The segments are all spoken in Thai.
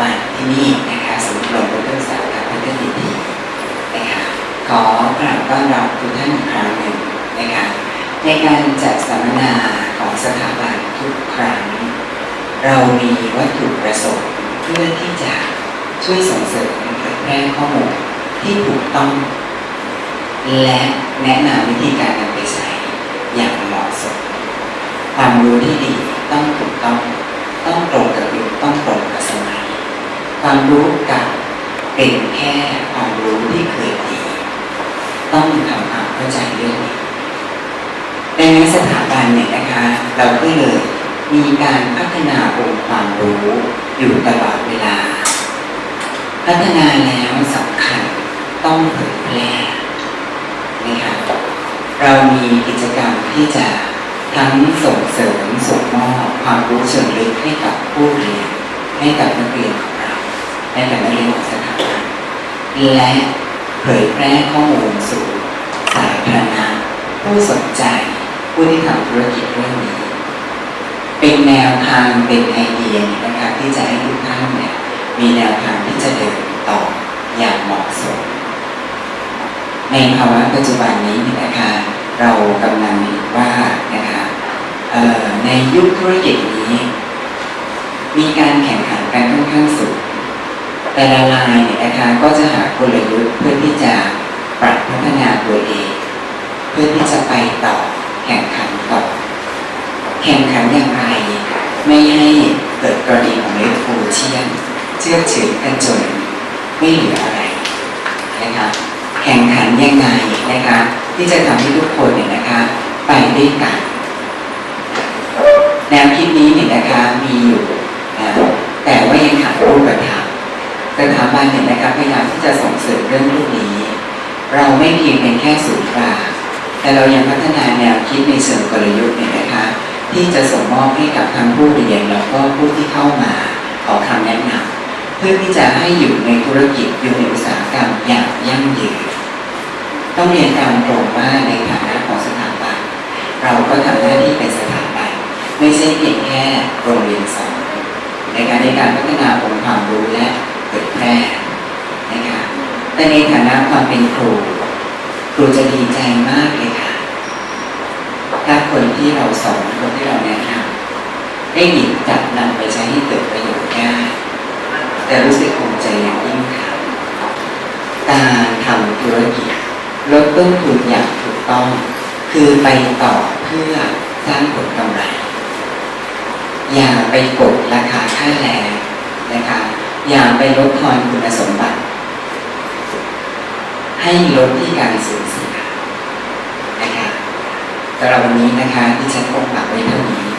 บันที่นี่นะคะศูนย์อบรมพุทธศาสนาพุทธดิดีนะคะขอกราบต้อนรับทุกท่านอีกครั้งหนึ่งนะคะในการจัดสัมมนาของสถาบันทุกครั้ง เรามีวัตถุประสงค์เพื่อที่จะช่วยส่งเสริมเผยแพร่ข้อมูลที่ถูกต้อง และแนะนำวิธีการนำไปใช้อย่างเหมาะสมความรู้ที่ดีต้องถูกต้องต้องตรงกับยุคต้องตรงกับสมัย ความรู้เกับเป็นแค่ความรู้ที่เคยดี ต้องทำความเข้าใจเรื่องนี้ดังนั้นสถาบันเนี่ยนะคะ เราก็เลยมีการพัฒนาองค์ความรู้อยู่ตลอดเวลา พัฒนาแล้วสำคัญต้องเผยแพร่นะคะเรามีกิจกรรมที่จะทั้งส่งเสริมส่งมอบความรู้เชิงลึกให้กับผู้เรียนให้กับนักเรียนของ เราให้กับนักเรียนของสถาบันและเผยแพร่ข้อมูลสู่สาธารณะผู้สนใจผู้ที่ทำธุรกิจเรื่องนี้ เป็นแนวทางเป็นไอเดียนะคะที่จะให้ทุกท่านเนี่ยมีแนวทางที่จะเดินต่ออย่างเหมาะสม ในภาวะปัจจุบันนี้นะคะเรากำลังเห็นว่านะคะในยุคธุรกิจนี้ มีการแข่งขันกันค่อนข้างสูง แต่ละรายเนี่ยนะคะก็จะหากลยุทธ์เพื่อที่จะปรับพัฒนาตัวเอง เพื่อที่จะไปต่อแข่งขันต่อแข่งขันอย่างไรไม่ให้เกิดกรณีของเลฟโฟเชียนเชื่อถือกันจนไม่เหลืออะไรนะคะแข่งขันยังไงนะคะที่จะทำให้ทุกคนเนี่ยนะคะไปด้วยกันแนวคิดนี้เนี่ยนะคะมีอยู่แต่ว่ายังขาดรูปธรรม สถาบันเนี่ยนะคะพยายามที่จะส่งเสริมเรื่องพวกนี้ เราไม่เพียงเป็นแค่ศูนย์กลางแต่เรายังพัฒนาแนวคิดในเชิงกลยุทธ์เนี่ยนะคะที่จะส่งมอบให้กับทั้งผู้เรียนแล้วก็ผู้ที่เข้ามาขอคำแนะนำเพื่อที่จะให้อยู่ในธุรกิจอยู่ในอุตสาหกรรมอย่างยั่งยืนต้องเรียนตามตรงว่าในฐานะของสถาบันเราก็ทำหน้าที่เป็นสถาบันไม่ใช่เพียงแค่โรงเรียนสอนในการในการพัฒนาองค์ความรู้และ ผยแพร่นะคะแต่ในฐานะความเป็นครู ครูจะดีใจมากเลยค่ะ ถ้าคนที่เราสอนคนที่เราแนะนำได้หยิบจับนำไปใช้ให้เกิดประโยชน์ได้แต่รู้สึกภูมิใจอย่างยิ่งค่ะการทำธุรกิจลดต้นทุนอย่างถูกต้อง คือไปต่อเพื่อสร้างผลกำไร อย่าไปกดราคาค่าแรงนะคะ อย่าไปลดทอนคุณสมบัติ ให้ลดที่การสูญเสียนะคะสำหรับวันนี้นะคะที่ฉันคงฝากไว้เท่านี้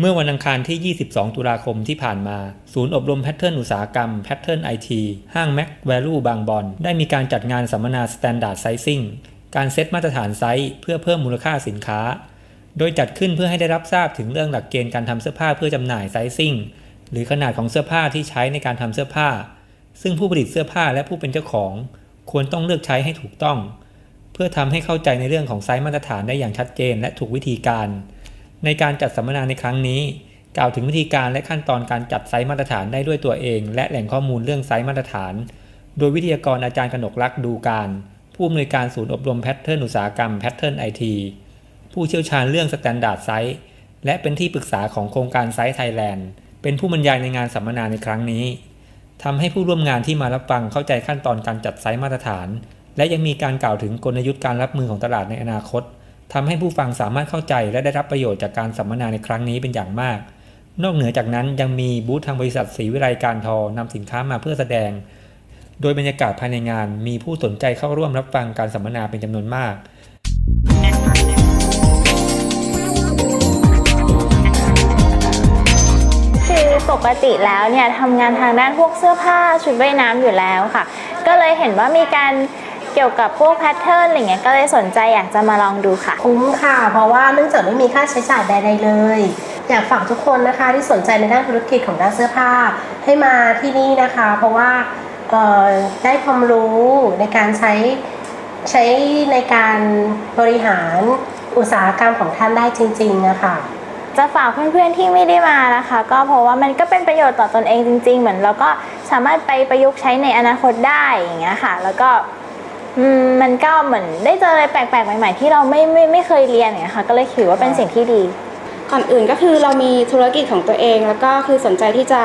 เมื่อวันอังคารที่ 22 ตุลาคมที่ผ่านมา ศูนย์อบรมแพทเทิร์นอุตสาหกรรมแพทเทิร์นไอทีห้าง Mac Value บางบอน ได้มีการจัดงานสัมมนา Standard Sizing การเซตมาตรฐานไซส์เพื่อเพิ่มมูลค่าสินค้า โดยจัดขึ้นเพื่อให้ได้รับทราบถึงเรื่องหลักเกณฑ์การทำเสื้อผ้าเพื่อจำหน่ายไซซิ่งหรือขนาดของเสื้อผ้าที่ใช้ในการทำเสื้อผ้า ซึ่งผู้ผลิตเสื้อผ้าและผู้เป็นเจ้าของ ควรต้องเลือกใช้ให้ถูกต้อง เพื่อทำให้เข้าใจในเรื่องของไซส์มาตรฐานได้อย่างชัดเจนและถูกวิธีการ ในการจัดสัมมนาในครั้งนี้ กล่าวถึงวิธีการและขั้นตอนการจัดไซส์มาตรฐานได้ด้วยตัวเอง และแหล่งข้อมูลเรื่องไซส์มาตรฐาน โดยวิทยากรอาจารย์กนกลักษ์ดูการ ผู้อำนวยการศูนย์อบรมแพทเทิร์นอุตสาหกรรมแพทเทิร์นไอทีผู้เชี่ยวชาญเรื่องสแตนดาร์ดไซส์และเป็นที่ปรึกษาของโครงการไซส์ไทยแลนด์เป็นผู้บรรยายในงานสัมมนาในครั้งนี้ทำให้ผู้ร่วมงานที่มารับฟังเข้าใจขั้นตอนการจัดไซส์มาตรฐาน และยังมีการกล่าวถึงกลยุทธ์การรับมือของตลาดในอนาคต ทำให้ผู้ฟังสามารถเข้าใจและได้รับประโยชน์จากการสัมมนาในครั้งนี้เป็นอย่างมาก นอกเหนือจากนั้นยังมีบูธทางบริษัทศรีวิไลการทอนำสินค้ามาเพื่อแสดง โดยบรรยากาศภายในงาน มีผู้สนใจเข้าร่วมรับฟังการสัมมนาเป็นจำนวนมากคือปกติแล้วเนี่ยทำงานทางด้านพวกเสื้อผ้าชุดว่ายน้ำอยู่แล้วค่ะ ก็เลยเห็นว่ามีการ กี่ยวกับพวกแพทเทิร์นอะไรเงี้ยก็เลยสนใจอยากจะมาลองดูค่ะ คุ้มค่ะ เพราะว่าเนื่องจากไม่มีค่าใช้จ่ายใดๆเลย อยากฝากทุกคนนะคะที่สนใจในด้านธุรกิจของด้านเสื้อผ้า ให้มาที่นี่นะคะ เพราะว่าเอ่อได้ความรู้ในการใช้ใช้ในการบริหารอุตสาหกรรมของท่านได้จริงๆนะคะจะฝากเพื่อนๆที่ไม่ได้มานะคะ ก็เพราะว่ามันก็เป็นประโยชน์ต่อตนเองจริง ๆ เหมือนเราก็สามารถไปประยุกต์ใช้ในอนาคตได้อย่างเงี้ยค่ะ แล้วก็อื มมันก็เหมือนได้เจออะไรแปลกๆใหม่ๆ ที่เราไม่ไม่ไม่เคยเรียนอย่างเงี้ยค่ะ ก็เลยถือว่าเป็นสิ่งที่ดี ก่อนอื่นก็คือเรามีธุรกิจของตัวเอง แล้วก็คือสนใจที่จะ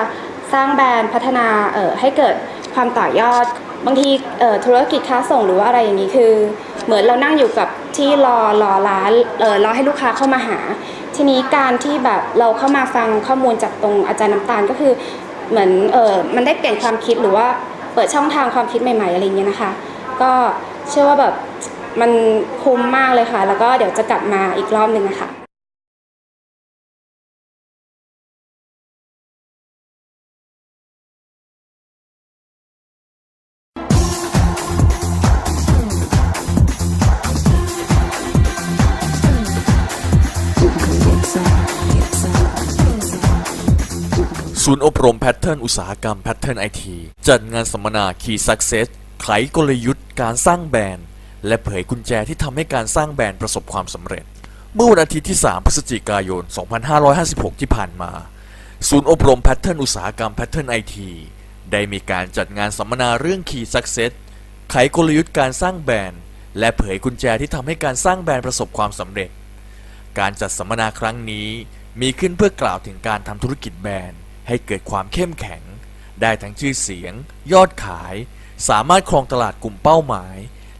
สร้างแบรนด์พัฒนาเอ่อให้เกิดความต่อยอด บางทีเอ่อธุรกิจค้าส่งหรือว่าอะไรอย่างนี้คือ เหมือนเรานั่งอยู่กับที่รอรอร้านเออรอให้ลูกค้าเข้ามาหา ทีนี้การที่แบบเราเข้ามาฟังข้อมูลจากตรงอาจารย์น้ำตาลก็คือเหมือนเออมันได้เปลี่ยนความคิดหรือว่าเปิดช่องทางความคิดใหม่ ๆอะไรอย่างเงี้ยนะคะ ก็เชื่อว่าแบบมันคุ้มมากเลยค่ะ แล้วก็เดี๋ยวจะกลับมาอีกรอบหนึ่งนะคะศูนย์อบรมแพทเทิร์นอุตสาหกรรมแพทเทิร์นไอทีจัดงานสัมมนา Key Success ไขกลยุทธ์การสร้างแบรนด์ และเผยกุญแจที่ทำให้การสร้างแบรนด์ประสบความสำเร็จ เมื่อวันอาทิตย์ที่ 3 พฤศจิกายน 2556 ที่ผ่านมา ศูนย์อบรมแพทเทิร์นอุตสาหกรรมแพทเทิร์นไอทีได้มีการจัดงานสัมมนาเรื่อง Key Success ไขกลยุทธ์การสร้างแบรนด์ และเผยกุญแจที่ทำให้การสร้างแบรนด์ประสบความสำเร็จ การจัดสัมมนาครั้งนี้มีขึ้นเพื่อกล่าวถึงการทำธุรกิจแบรนด์ ให้เกิดความเข้มแข็ง ได้ทั้งชื่อเสียง ยอดขาย สามารถครองตลาดกลุ่มเป้าหมาย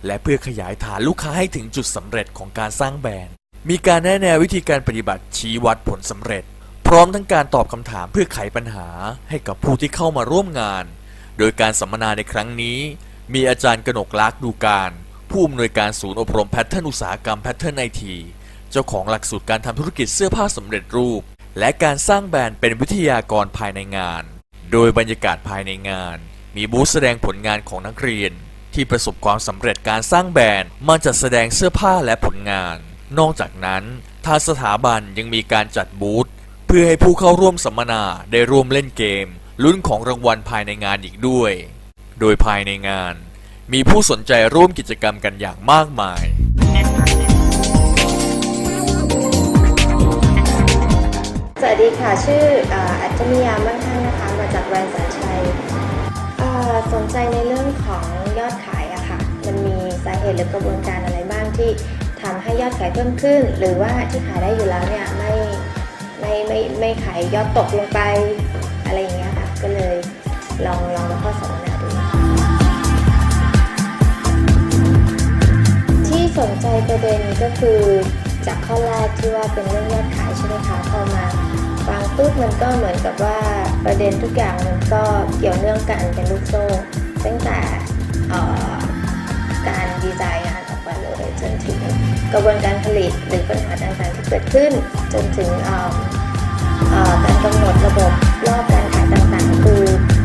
และเพื่อขยายฐานลูกค้าให้ถึงจุดสำเร็จของการสร้างแบรนด์ มีการแนะแนววิธีการปฏิบัติชี้วัดผลสำเร็จ พร้อมทั้งการตอบคำถามเพื่อไขปัญหาให้กับผู้ที่เข้ามาร่วมงาน โดยการสัมมนาในครั้งนี้ มีอาจารย์กนกลักษ์ดูการ ผู้อำนวยการศูนย์อบรมแพทเทิร์นอุตสาหกรรมแพทเทิร์นไอทีเจ้าของหลักสูตรการทำธุรกิจเสื้อผ้าสำเร็จรูป และการสร้างแบรนด์เป็นวิทยากรภายในงาน โดยบรรยากาศภายในงาน มีบูธแสดงผลงานของนักเรียน ที่ประสบความสำเร็จการสร้างแบรนด์มาจัดแสดงเสื้อผ้าและผลงาน นอกจากนั้นทางสถาบันยังมีการจัดบูธเพื่อให้ผู้เข้าร่วมสัมมนาได้ร่วมเล่นเกม ลุ้นของรางวัลภายในงานอีกด้วย โดยภายในงาน มีผู้สนใจร่วมกิจกรรมกันอย่างมากมายสวัสดีค่ะ ชื่ออัจฉริยามั่งคั่งนะคะ มาจากแบรนด์สัญชัย สนใจในเรื่องของยอดขายอะค่ะ มันมีสาเหตุหรือกระบวนการอะไรบ้างที่ทำให้ยอดขายเพิ่มขึ้น หรือว่าที่ขายได้อยู่แล้วเนี่ยไม่ไม่ไม่ไม่ขายยอดตกลงไปอะไรอย่างเงี้ยค่ะ ก็เลยลองลองมาข้าสัมมนาดูที่สนใจประเด็นก็คือจากข้อแรกที่ว่าเป็นเรื่องยอดขายใช่ไหมคะพอมา ฟังปุ๊บมันก็เหมือนกับว่าประเด็นทุกอย่างมันก็เกี่ยวเนื่องกันเป็นลูกโซ่ ตั้งแต่การดีไซน์งานออกมาเลยจนถึงกระบวนการผลิตหรือปัญหาต่างๆที่เกิดขึ้น จนถึงการกำหนดระบบรอบการขายต่างๆ คือ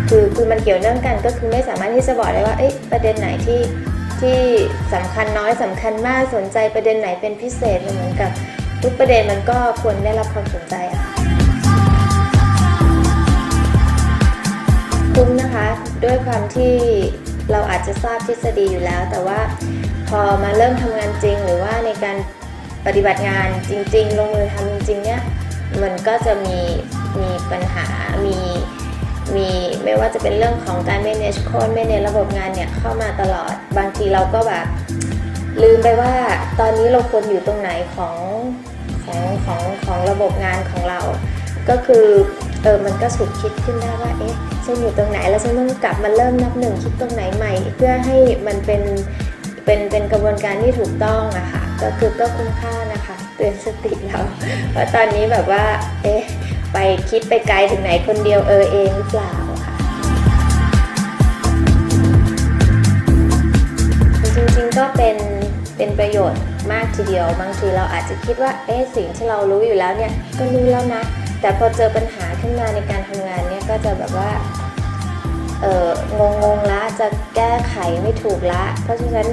คือคือมันเกี่ยวเนื่องกันก็คือไม่สามารถที่จะบอกได้ว่าประเด็นไหนที่ที่สำคัญน้อยสำคัญมากสนใจประเด็นไหนเป็นพิเศษมันเหมือนกับทุกประเด็นมันก็ควรได้รับความสนใจอะค่ะ มนะคะ ด้วยความที่เราอาจจะทราบทฤษฎีอยู่แล้ว แต่ว่าพอมาเริ่มทำงานจริง หรือว่าในการปฏิบัติงานจริง ๆ ลงมือทำจริงๆเนี่ยมันก็จะมีมีปัญหามีมีไม่ว่าจะเป็นเรื่องของการ manage code manage ระบบงานเนี่ยเข้ามาตลอด บางทีเราก็แบบลืมไปว่าตอนนี้เราควรอยู่ตรงไหนของของของของระบบงานของเรา ก็คือ เออมันก็ฉุกคิดขึ้นได้ว่าเอ๊ะฉันอยู่ตรงไหนแล้วฉันต้องกลับมาเริ่มนับหนึ่งคิดตรงไหนใหม่ เพื่อให้มันเป็นเป็นเป็นกระบวนการที่ถูกต้องอะค่ะก็คือก็คุ้มค่านะคะเตือนสติเราเพราะตอนนี้แบบว่าเอ๊ะไปคิดไปไกลถึงไหนคนเดียวเออเองหรือเปล่าค่ะจริงๆก็เป็นเป็นประโยชน์มากทีเดียวบางทีเราอาจจะคิดว่าเอ๊ะสิ่งที่เรารู้อยู่แล้วเนี่ยก็รู้แล้วนะ แต่พอเจอปัญหาขึ้นมาในการทำงานเนี่ยก็จะแบบว่าเอองงงละจะแก้ไขไม่ถูกละ เพราะฉะนั้น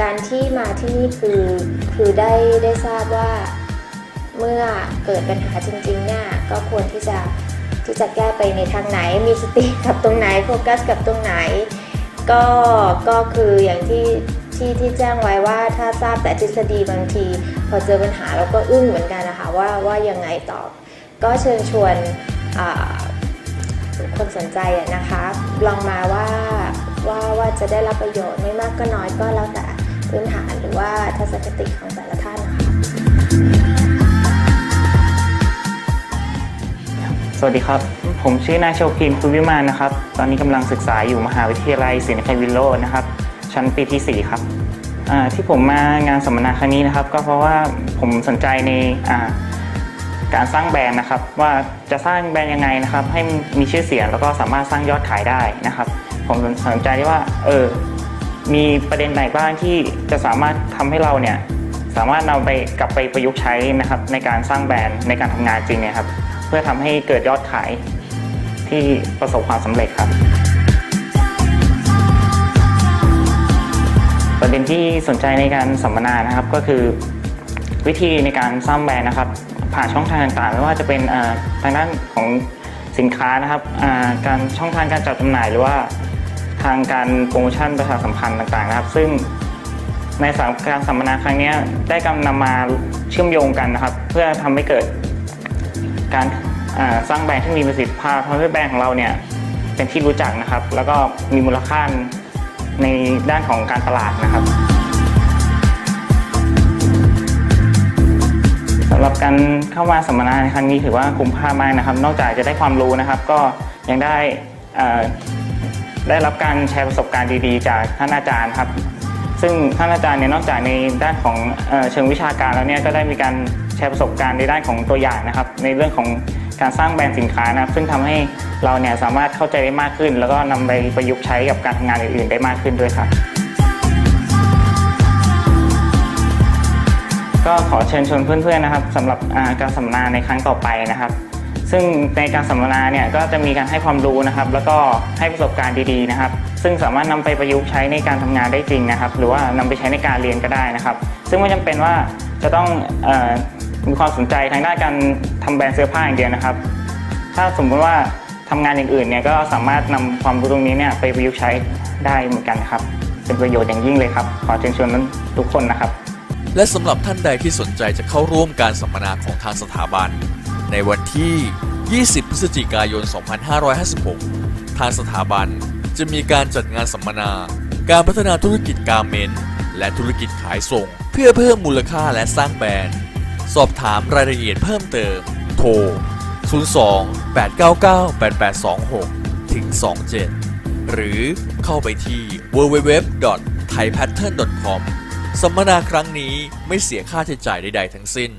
การที่มาที่นี่คือคือได้ได้ทราบว่าเมื่อเกิดปัญหาจริงๆเนี่ยก็ควรที่จะที่จะแก้ไปในทางไหน มีสติกับตรงไหนโฟกัสกับตรงไหน ก็ก็คืออย่างที่ ที่ที่แจ้งไว้ว่าถ้าทราบแต่ทฤษฎีบางที พอเจอปัญหาเราก็อึ้งเหมือนกันนะคะว่าว่ายังไงต่อ ก็เชิญชวนคนสนใจนะคะลองมาว่าว่าว่าจะได้รับประโยชน์ไม่มากก็น้อยก็แล้วแต่พื้นฐานหรือว่าทัศนคติของแต่ละท่านนะคะสวัสดีครับ ผมชื่อนายโชพินคุวิมานนะครับ ตอนนี้กำลังศึกษาอยู่มหาวิทยาลัยศรีนครินทร์วิโรจน์นะครับ ชั้นปีที่ 4 ครับที่ผมมางานสัมมนาครั้งนี้นะครับ ก็เพราะว่าผมสนใจในการสร้างแบรนด์นะครับ ว่าจะสร้างแบรนด์ยังไงนะครับ ให้มีชื่อเสียงแล้วก็สามารถสร้างยอดขายได้นะครับ ผมสนใจที่ว่าเออมีประเด็นไหนบ้างที่จะสามารถทำให้เราเนี่ยสามารถนำไปกลับไปประยุกต์ใช้นะครับ ในการสร้างแบรนด์ในการทำงานจริงเนี่ยครับ เพื่อทำให้เกิดยอดขายที่ประสบความสำเร็จครับ ประเด็นที่สนใจในการสัมมนานะครับก็คือ วิธีในการสร้างแบรนด์นะครับ ผ่านช่องทางต่างๆ ไม่ว่าจะเป็นทางด้านของสินค้านะครับการช่องทางการจัดจำหน่ายหรือว่าทางการโปรโมชั่นประชาสัมพันธ์ต่างๆนะครับ ซึ่งในสามการสัมมนาครั้งนี้ได้กำนำมาเชื่อมโยงกันนะครับ เพื่อทำให้เกิดการสร้างแบรนด์ที่มีประสิทธิภาพทำให้แบรนด์ของเราเนี่ยเป็นที่รู้จักนะครับ แล้วก็มีมูลค่า ในด้านของการตลาดนะครับสำหรับการเข้ามาสัมมนาในครั้งนี้ถือว่าคุ้มค่ามากนะครับ นอกจากจะได้ความรู้นะครับ ก็ยังได้ได้รับการแชร์ประสบการณ์ดีๆ จากท่านอาจารย์ครับ ซึ่งท่านอาจารย์เนี่ยนอกจากในด้านของเอเชิงวิชาการแล้วเนี่ยก็ได้มีการแชร์ประสบการณ์ในด้านของตัวอย่างนะครับ ในเรื่องของ การสร้างแบรนด์สินค้านะครับซึ่งทำให้เราเนี่ยสามารถเข้าใจได้มากขึ้น แล้วก็นำไปประยุกต์ใช้กับการทำงานอื่นๆ ได้มากขึ้นด้วยครับก็ขอเชิญชวนเพื่อนๆนะครับสำหรับการสัมมนาในครั้งต่อไปนะครับ ซึ่งในการสัมมนาเนี่ยก็จะมีการให้ความรู้นะครับ แล้วก็ให้ประสบการณ์ดีๆนะครับ ซึ่งสามารถนำไปประยุกต์ใช้ในการทำงานได้จริงนะครับ หรือว่านำไปใช้ในการเรียนก็ได้นะครับ ซึ่งไม่จำเป็นว่าจะต้องอ มีความสนใจทางด้านการทำแบรนด์เสื้อผ้าอย่างเดียวนะครับ ถ้าสมมุติว่าทำงานอย่างอื่นเนี่ยก็สามารถนำความรู้ตรงนี้เนี่ยไปประยุกต์ใช้ได้เหมือนกันครับ เป็นประโยชน์อย่างยิ่งเลยครับ ขอเชิญชวนทุกคนนะครับ และสำหรับท่านใดที่สนใจจะเข้าร่วมการสัมมนาของทางสถาบัน ในวันที่ 20 พฤศจิกายน 2556 ทางสถาบันจะมีการจัดงานสัมมนา การพัฒนาธุรกิจการเมน และธุรกิจขายส่ง เพื่อเพิ่มมูลค่าและสร้างแบรนด์ สอบถามรายละเอียดเพิ่มเติม โทร 02 899 8826 ถึง 27 หรือเข้าไปที่ www.thaipattern.com สัมมนาครั้งนี้ไม่เสียค่าใช้จ่ายใด ๆ ทั้งสิ้น